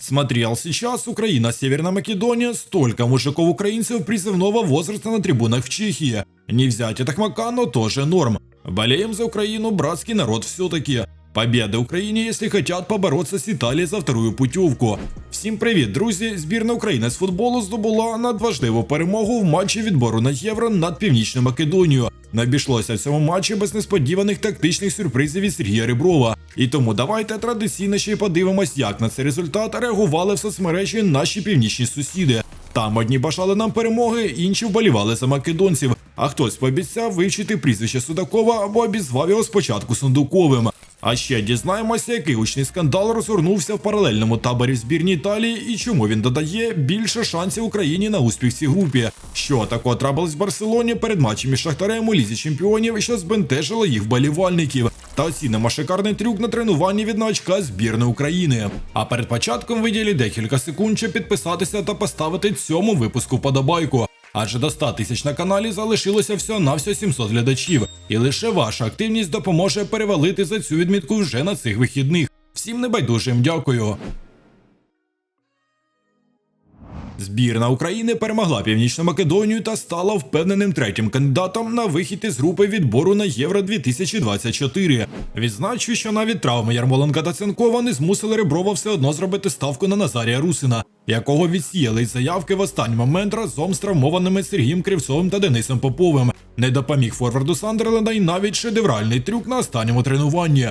Смотрел сейчас Украина-Северная Македония, столько мужиков-украинцев призывного возраста на трибунах в Чехии. Не взять это Тахмака, но тоже норм. Болеем за Украину, братский народ все-таки. Победа Україні, якщо хотят побороться з Італією за вторую путівку. Всім привіт, друзі! Збірна України з футболу здобула надважливу перемогу в матчі відбору на євро над Північною Македонією. Не обійшлося в цьому матчі без несподіваних тактичних сюрпризів від Сергія Реброва. І тому давайте традиційно ще й подивимось, як на цей результат реагували в соцмережі наші північні сусіди. Там одні бажали нам перемоги, інші вболівали за македонців. А хтось пообіцяв вивчити прізвище Судакова або обізвав його спочатку Сундуковим. А ще дізнаємося, який гучний скандал розгорнувся в паралельному таборі збірні Італії і чому він додає більше шансів Україні на успіх в цій групі. Що такого трапилось в Барселоні перед матчем із Шахтарем у лізі чемпіонів, що збентежило їх вболівальників. Та оцінимо шикарний трюк на тренуванні від новачка збірної України. А перед початком виділі декілька секунд, щоб підписатися та поставити цьому випуску вподобайку. Адже до 100 тисяч на каналі залишилося всього на всього 700 глядачів, і лише ваша активність допоможе перевалити за цю відмітку вже на цих вихідних. Всім небайдужим дякую. Збірна України перемогла Північну Македонію та стала впевненим третім кандидатом на вихід із групи відбору на Євро 2024. Відзначу, що навіть травми Ярмоленка та Ценкова не змусили Реброва все одно зробити ставку на Назарія Русина, якого відсіяли із заявки в останній момент разом з травмованими Сергієм Кривцовим та Денисом Поповим. Не допоміг форварду Сандерленда й навіть шедевральний трюк на останньому тренуванні.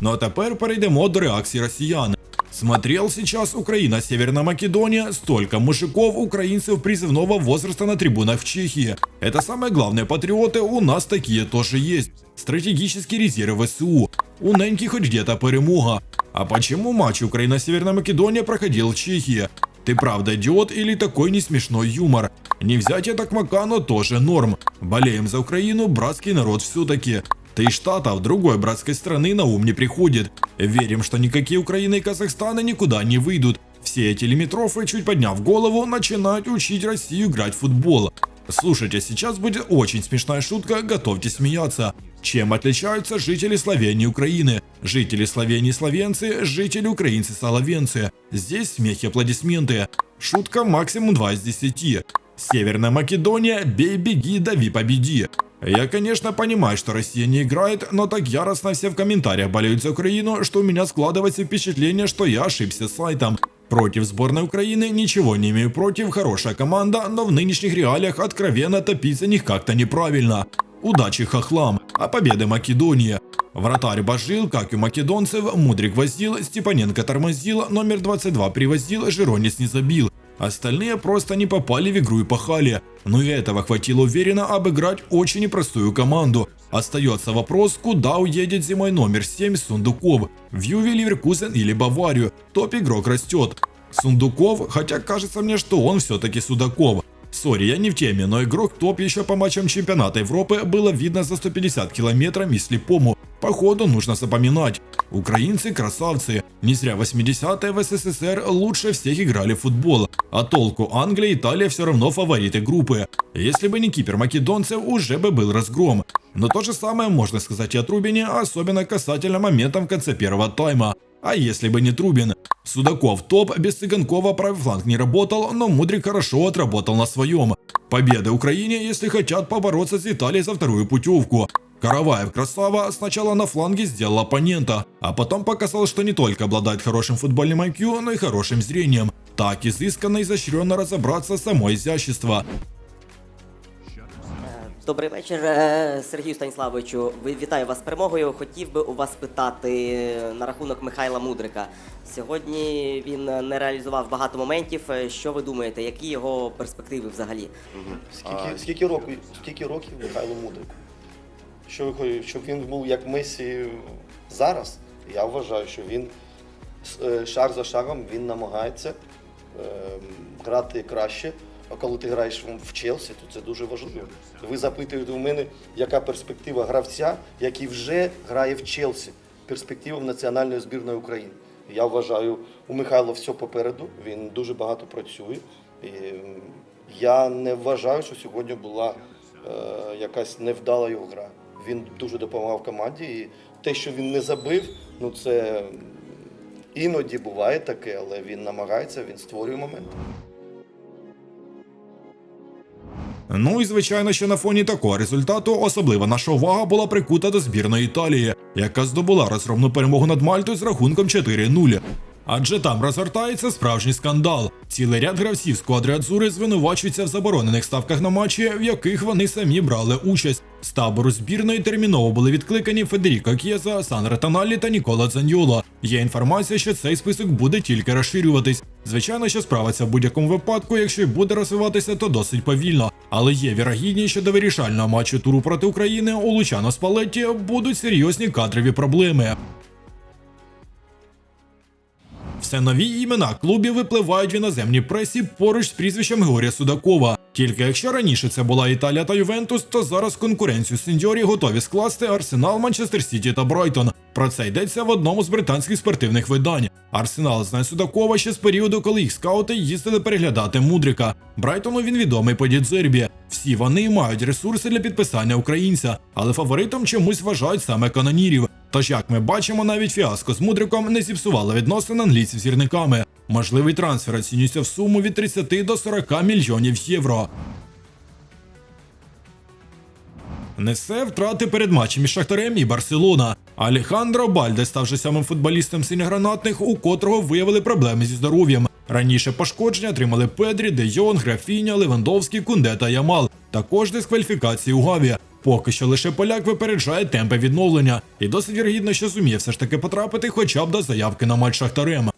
Ну а тепер перейдемо до реакції росіян. Смотрел сейчас Украина-Северная Македония, столько мужиков, украинцев призывного возраста на трибунах в Чехии. Это самое главное, патриоты, у нас такие тоже есть. Стратегический резерв ВСУ. У Неньки хоть где-то перемога. А почему матч Украина-Северная Македония проходил в Чехии? Ты правда идиот или такой не смешной юмор? Не взять это к Макану тоже норм. Болеем за Украину, братский народ все-таки. Да и штатов другой братской страны на ум не приходит. Верим, что никакие Украины и Казахстаны никуда не выйдут. Все эти лимитрофы, чуть подняв голову, начинают учить Россию играть в футбол. Слушайте, сейчас будет очень смешная шутка, готовьте смеяться. Чем отличаются жители Словении и Украины? Жители Словении словенцы, жители украинцы соловенцы. Здесь смех и аплодисменты. Шутка максимум 2 из 10. Северная Македония, бей, беги, дави, победи. Я, конечно, понимаю, что Россия не играет, но так яростно все в комментариях болеют за Украину, что у меня складывается впечатление, что я ошибся с сайтом. Против сборной Украины ничего не имею против, хорошая команда, но в нынешних реалиях откровенно топиться них как-то неправильно. Удачи хохлам, а победы Македонии. Вратарь божил, как и у македонцев, Мудрик возил, Степаненко тормозил, номер 22 привозил, Жиронис не забил. Остальные просто не попали в игру и пахали. Но и этого хватило уверенно обыграть очень непростую команду. Остается вопрос, куда уедет зимой номер 7 Сундуков. В Юве, Ливеркузен или Баварию. Топ-игрок растет. Сундуков, хотя кажется мне, что он все-таки Судаков. Сори, я не в теме, но игрок топ еще по матчам чемпионата Европы было видно за 150 километров и слепому. Походу нужно запоминать. Украинцы красавцы. Не зря 80-е в СССР лучше всех играли в футбол. А толку Англия и Италия все равно фавориты группы. Если бы не кипер македонцев, уже бы был разгром. Но то же самое можно сказать и о Трубине, особенно касательно моментов в конце первого тайма. А если бы не Трубин? Судаков топ, без Цыганкова правый фланг не работал, но Мудрик хорошо отработал на своем. Победы Украине, если хотят побороться с Италией за вторую путевку. Караваев красава сначала на фланге сделал оппонента, а потом показал, что не только обладает хорошим футбольным IQ, но и хорошим зрением. Так изысканно и изощренно разобраться само изящество. Добрий вечір, е, Сергію Станіславовичу. Ви- Вітаю вас з перемогою. Хотів би у вас питати на рахунок Михайла Мудрика. Сьогодні він не реалізував багато моментів. Е, Що ви думаєте, які його перспективи взагалі? Скільки, скільки, років, скільки років Михайло Мудрику? Що щоб він був як Месі зараз? Я вважаю, що він е, шаг за шагом він намагається е, грати краще. А коли ти граєш в Челсі, то це дуже важливо. Ви запитуєте у мене, яка перспектива гравця, який вже грає в Челсі, перспектива в національної збірної України. Я вважаю, у Михайла все попереду, він дуже багато працює. І я не вважаю, що сьогодні була е, якась невдала його гра. Він дуже допомагав команді, і те, що він не забив, ну це іноді буває таке, але він намагається, він створює момент. Ну і звичайно, що на фоні такого результату особлива наша увага була прикута до збірної Італії, яка здобула розгромну перемогу над Мальтою з рахунком 4-0. Адже там розгортається справжній скандал. Цілий ряд гравців сквадри Адзури звинувачуються в заборонених ставках на матчі, в яких вони самі брали участь. З табору збірної терміново були відкликані Федеріко К'єза, Сан Ретаналі та Нікола Дзаньоло. Є інформація, що цей список буде тільки розширюватись. Звичайно, що справиться в будь-якому випадку, якщо й буде розвиватися, то досить повільно. Але є вірогідність, що до вирішального матчу туру проти України у Лучано Спалетті будуть серйозні кадрові проблеми. Все нові імена клубів випливають в іноземній пресі поруч з прізвищем Георгія Судакова. Тільки якщо раніше це була Італія та Ювентус, то зараз конкуренцію сеньорі готові скласти Арсенал, Манчестер Сіті та Брайтон. Про це йдеться в одному з британських спортивних видань. Арсенал знає Судакова ще з періоду, коли їх скаути їздили переглядати Мудрика. Брайтону він відомий по Дідзербі. Всі вони мають ресурси для підписання українця, але фаворитом чомусь вважають саме канонірів. Тож, як ми бачимо, навіть фіаско з Мудриком не зіпсувало відносин англійців з гірниками. Можливий трансфер оцінюється в суму від 30 до 40 мільйонів євро. Несе втрати перед матчем із Шахтарем і Барселона. Алехандро Бальде став же самим футболістом синьогранатних, у котрого виявили проблеми зі здоров'ям. Раніше пошкодження отримали Педрі, Де Йонг, Графіня, Левандовський, Кунде та Ямал. Також дискваліфікації у Гаві. Поки що лише поляк випереджає темпи відновлення, і досить вірогідно, що зуміє все ж таки потрапити хоча б до заявки на матч Шахтарем.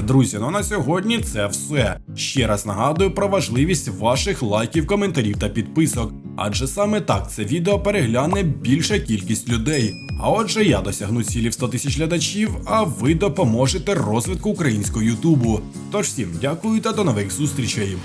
Друзі, ну на сьогодні це все. Ще раз нагадую про важливість ваших лайків, коментарів та підписок. Адже саме так це відео перегляне більша кількість людей. А отже, я досягну цілі в 100 тисяч глядачів, а ви допоможете розвитку українського Ютубу. Тож всім дякую та до нових зустрічей.